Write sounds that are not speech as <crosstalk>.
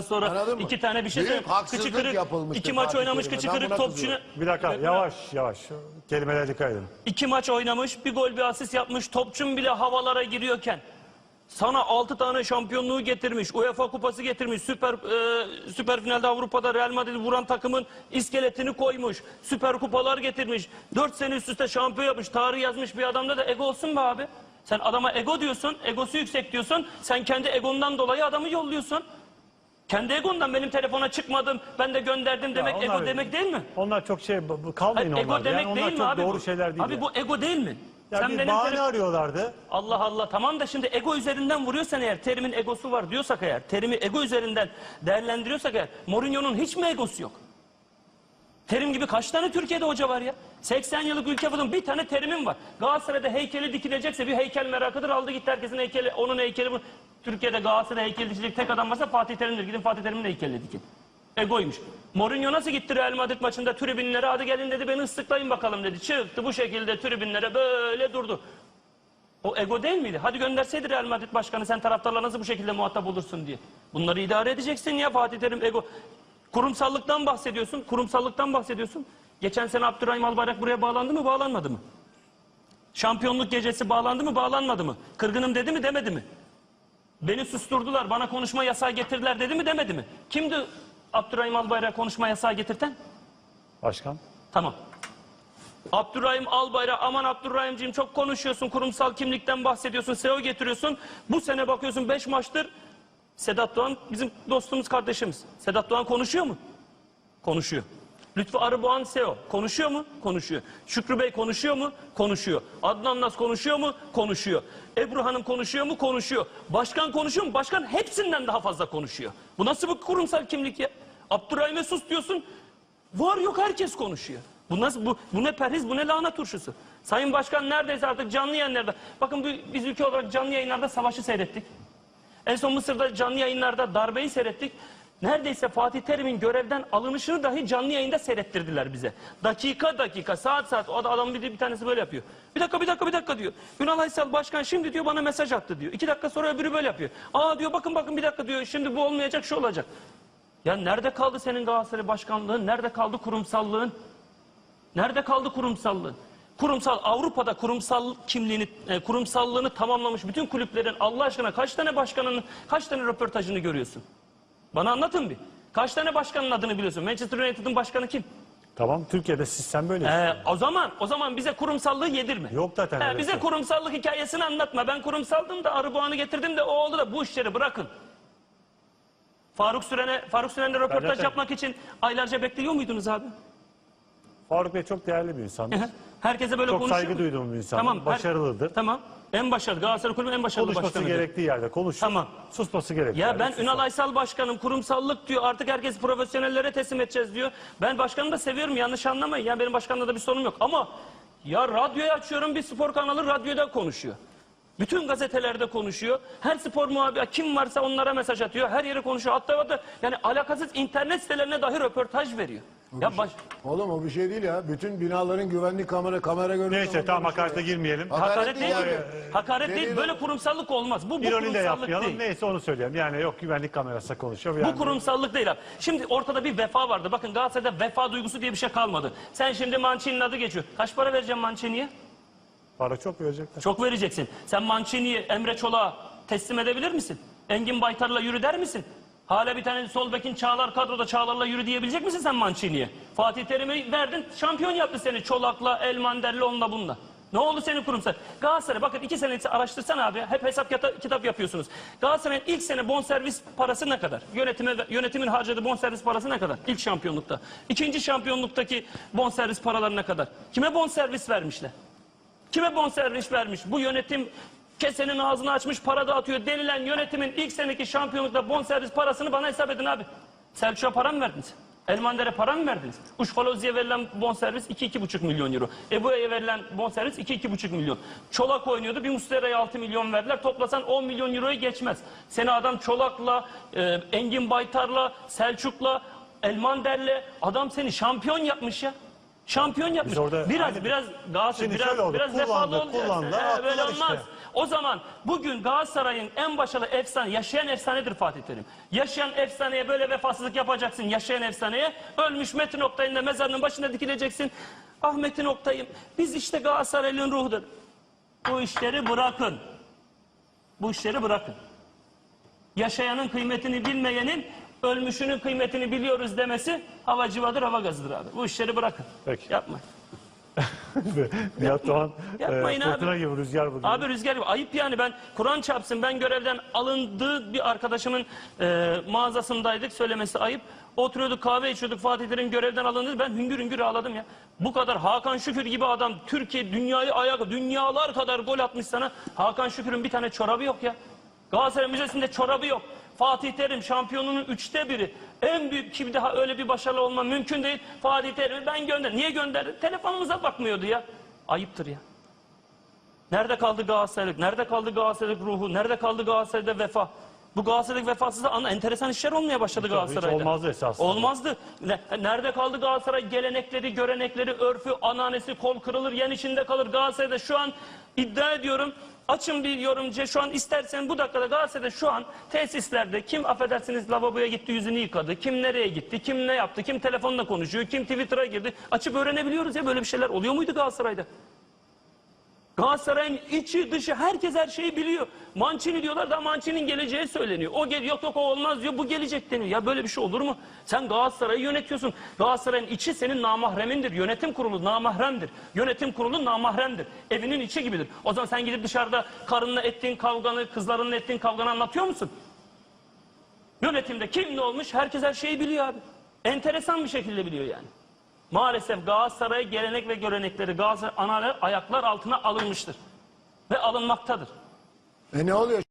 sonra Anladın mı? iki tane bir şey Büyük söyleyeyim. haksızlık Kıçı kırık, yapılmıştır iki maç Fatih oynamış Terim'e. kıçı Ben kırık topçunu. kızıyorum. Bir dakika yavaş yavaş. Kelimelere dikkat edin. İki maç oynamış, bir gol bir asist yapmış. Topçun bile havalara giriyorken sana 6 tane şampiyonluğu getirmiş. UEFA kupası getirmiş. Süper e, süper finalde Avrupa'da Real Madrid'i vuran takımın iskeletini koymuş. Süper kupalar getirmiş. 4 sene üst üste şampiyon yapmış. Tarih yazmış bir adamda da ego olsun be abi. Sen adama ego diyorsun, egosu yüksek diyorsun. Sen kendi egondan dolayı adamı yolluyorsun. Kendi egondan benim telefona çıkmadım, ben de gönderdim demek onlar- ego demek değil mi? Onlar çok şey bu- bu- kalmayın Hayır, ego onlar. demek Yani onlar değil mi çok abi doğru bu? şeyler değil. Abi yani. bu ego değil mi? Ya Sen bir bahane tele- arıyorlardı. Allah Allah tamam da şimdi ego üzerinden vuruyorsan eğer terimin egosu var diyorsak eğer terimi ego üzerinden değerlendiriyorsak eğer Mourinho'nun hiç mi egosu yok? Terim gibi kaç tane Türkiye'de hoca var ya? 80 yıllık ülke futbolun bir tane terimim var. Galatasaray'da heykeli dikilecekse bir heykel merakıdır. Aldı gitti herkesin heykeli, onun heykeli bu. Türkiye'de Galatasaray'da heykeli dikecek tek adam varsa Fatih Terim'dir. Gidin Fatih Terim'in heykelini dikin. Egoymuş. Mourinho nasıl gitti Real Madrid maçında tribünlere hadi gelin dedi beni ıslıklayın bakalım dedi. Çıktı bu şekilde tribünlere böyle durdu. O ego değil miydi? Hadi gönderseydi Real Madrid başkanı sen taraftarla nasıl bu şekilde muhatap olursun diye. Bunları idare edeceksin ya Fatih Terim ego. Kurumsallıktan bahsediyorsun. Kurumsallıktan bahsediyorsun. Geçen sene Abdurrahim Albayrak buraya bağlandı mı bağlanmadı mı? Şampiyonluk gecesi bağlandı mı bağlanmadı mı? Kırgınım dedi mi demedi mi? Beni susturdular bana konuşma yasağı getirdiler dedi mi demedi mi? Kimdi Abdurrahim Albayrak konuşma yasağı getirten? Başkan. Tamam. Abdurrahim Albayrak aman Abdurrahimciğim çok konuşuyorsun kurumsal kimlikten bahsediyorsun SEO getiriyorsun. Bu sene bakıyorsun 5 maçtır Sedat Doğan bizim dostumuz kardeşimiz. Sedat Doğan konuşuyor mu? Konuşuyor. Lütfü Arıboğan SEO konuşuyor mu? Konuşuyor. Şükrü Bey konuşuyor mu? Konuşuyor. Adnan Nas konuşuyor mu? Konuşuyor. Ebru Hanım konuşuyor mu? Konuşuyor. Başkan konuşuyor mu? Başkan hepsinden daha fazla konuşuyor. Bu nasıl bir kurumsal kimlik ya? Abdurrahim'e sus diyorsun. Var yok herkes konuşuyor. Bu nasıl bu, bu ne perhiz bu ne lahana turşusu. Sayın Başkan neredeyse artık canlı yayınlarda. Bakın biz ülke olarak canlı yayınlarda savaşı seyrettik. En son Mısır'da canlı yayınlarda darbeyi seyrettik. Neredeyse Fatih Terim'in görevden alınışını dahi canlı yayında seyrettirdiler bize. Dakika dakika, saat saat. O da adam bir, bir tanesi böyle yapıyor. Bir dakika, bir dakika, bir dakika diyor. Ünal Aysal Başkan şimdi diyor bana mesaj attı diyor. İki dakika sonra öbürü böyle yapıyor. Aa diyor bakın bakın bir dakika diyor. Şimdi bu olmayacak şu olacak. Ya nerede kaldı senin Galatasaray başkanlığın? Nerede kaldı kurumsallığın? Nerede kaldı kurumsallığın? Kurumsal Avrupa'da kurumsal kimliğini, e, kurumsallığını tamamlamış bütün kulüplerin Allah aşkına kaç tane başkanının, kaç tane röportajını görüyorsun? Bana anlatın bir. Kaç tane başkanın adını biliyorsun? Manchester United'ın başkanı kim? Tamam Türkiye'de sistem böyle. Ee, o zaman o zaman bize kurumsallığı yedirme. Yok zaten öyle bize şey. kurumsallık hikayesini anlatma. Ben kurumsaldım da Arıboğan'ı getirdim de o oldu da bu işleri bırakın. Faruk Süren'e Faruk Süren'le röportaj zaten- yapmak için aylarca bekliyor muydunuz abi? Faruk Bey çok değerli bir insandır. Herkese böyle Çok konuşuyor saygı mu? duyduğum bir insan. her- Başarılıdır. tamam. En başarılı. Galatasaray Kulübü'nün en başarılı Konuşması başkanıdır. gerektiği yerde konuşur. Tamam. Susması gerektiği Ya yerde ben susar. Ünal Aysal Başkanım kurumsallık diyor artık herkes profesyonellere teslim edeceğiz diyor. Ben başkanımı da seviyorum yanlış anlamayın. Ya benim başkanımda da bir sorunum yok ama ya radyoyu açıyorum bir spor kanalı radyoda konuşuyor. Bütün gazetelerde konuşuyor. Her spor muhabiri kim varsa onlara mesaj atıyor. Her yere konuşuyor. Hatta hatta yani alakasız internet sitelerine dahi röportaj veriyor. Ya baş, Oğlum o bir şey değil ya. Bütün binaların güvenlik kamera kamera görüntüsü. Neyse tamam hakarete girmeyelim. hakaret değil. abi. Hakaret değil. Böyle kurumsallık olmaz. Bu, bu İroni de kurumsallık yapmayalım. değil. Neyse onu söyleyelim. Yani yok güvenlik kamerası konuşuyor. Bu Yani kurumsallık değil abi. Şimdi ortada bir vefa vardı. Bakın Galatasaray'da vefa duygusu diye bir şey kalmadı. Sen şimdi Mancini'nin adı geçiyor. Kaç para vereceğim Mancini'ye? Para çok verecekler. Çok vereceksin. Sen Mancini'yi Emre Çolak'a teslim edebilir misin? Engin Baytar'la yürü der misin? Hala bir tane sol bekin Çağlar kadroda Çağlar'la yürü diyebilecek misin sen Mancini'ye? Fatih Terim'i verdin şampiyon yaptı seni Çolak'la, Elmander'le onunla bununla. Ne oldu senin kurumsal? Galatasaray bakın iki sene araştırsan abi hep hesap kitap yapıyorsunuz. Galatasaray'ın ilk sene bonservis parası ne kadar? Yönetime, yönetimin harcadığı bonservis parası ne kadar? İlk şampiyonlukta. İkinci şampiyonluktaki bonservis paraları ne kadar? Kime bonservis vermişler? Kime bonservis vermiş? Bu yönetim kesenin ağzını açmış para dağıtıyor denilen yönetimin ilk seneki şampiyonlukta bonservis parasını bana hesap edin abi. Selçuk'a para mı verdiniz? Elmander'e para mı verdiniz? Uşfalozi'ye verilen bonservis 2-2,5 milyon euro. Ebu'ya verilen bonservis 2-2,5 milyon. Çolak oynuyordu. Bir Mustera'ya 6 milyon verdiler. Toplasan 10 milyon euroyu geçmez. Seni adam Çolak'la, e, Engin Baytar'la, Selçuk'la, Elmander'le adam seni şampiyon yapmış ya. Şampiyon yapmış. orada biraz aynı- biraz Galatasaray biraz şöyle oldu, biraz kullandı, kullandı, He, böyle olmaz. işte. O zaman bugün Galatasaray'ın en başarılı efsane, yaşayan efsanedir Fatih Terim. Yaşayan efsaneye böyle vefasızlık yapacaksın yaşayan efsaneye. Ölmüş Metin Oktay'ın da mezarının başında dikileceksin. Ah Metin Oktay'ım biz işte Galatasaray'ın ruhudur. Bu işleri bırakın. Bu işleri bırakın. Yaşayanın kıymetini bilmeyenin ölmüşünün kıymetini biliyoruz demesi hava civadır hava gazıdır abi. Bu işleri bırakın. Peki. Yapmayın. <laughs> Nihat Doğan Yapmayın e, abi. fırtına gibi rüzgar bugün. Abi rüzgar gibi ayıp yani ben Kur'an çarpsın ben görevden alındığı bir arkadaşımın e, mağazasındaydık söylemesi ayıp. Oturuyorduk kahve içiyorduk Fatih Terim görevden alındı ben hüngür hüngür ağladım ya. Bu kadar Hakan Şükür gibi adam Türkiye dünyayı ayak dünyalar kadar gol atmış sana. Hakan Şükür'ün bir tane çorabı yok ya. Galatasaray Müzesi'nde çorabı yok. Fatih Terim şampiyonunun üçte biri. En büyük kim daha öyle bir başarılı olma mümkün değil. Fatih Terim'i ben gönder. Niye gönderdi? Telefonumuza bakmıyordu ya. Ayıptır ya. Nerede kaldı Galatasaraylık? Nerede kaldı Galatasaraylık ruhu? Nerede kaldı Galatasaray'da vefa? Bu Galatasaraylık vefasızlığı ana enteresan işler olmaya başladı hiç Galatasaray'da. olmazdı esasında. Olmazdı. Ne- Nerede kaldı Galatasaray gelenekleri, görenekleri, örfü, ananesi, kol kırılır, yen içinde kalır. Galatasaray'da şu an iddia ediyorum Açın bir yorumcu şu an istersen bu dakikada Galatasaray'da şu an tesislerde kim affedersiniz lavaboya gitti yüzünü yıkadı, kim nereye gitti, kim ne yaptı, kim telefonla konuşuyor, kim Twitter'a girdi. Açıp öğrenebiliyoruz ya böyle bir şeyler oluyor muydu Galatasaray'da? Galatasaray'ın içi dışı herkes her şeyi biliyor. Mancini diyorlar da Mancini'nin geleceği söyleniyor. O gel yok yok o olmaz diyor bu gelecek deniyor. Ya böyle bir şey olur mu? Sen Galatasaray'ı yönetiyorsun. Galatasaray'ın içi senin namahremindir. Yönetim kurulu namahremdir. Yönetim kurulu namahremdir. Evinin içi gibidir. O zaman sen gidip dışarıda karınla ettiğin kavganı, kızlarınla ettiğin kavganı anlatıyor musun? Yönetimde kim ne olmuş herkes her şeyi biliyor abi. Enteresan bir şekilde biliyor yani. Maalesef Galatasaray gelenek ve görenekleri Galatasaray ana ayaklar altına alınmıştır. Ve alınmaktadır. E ne oluyor?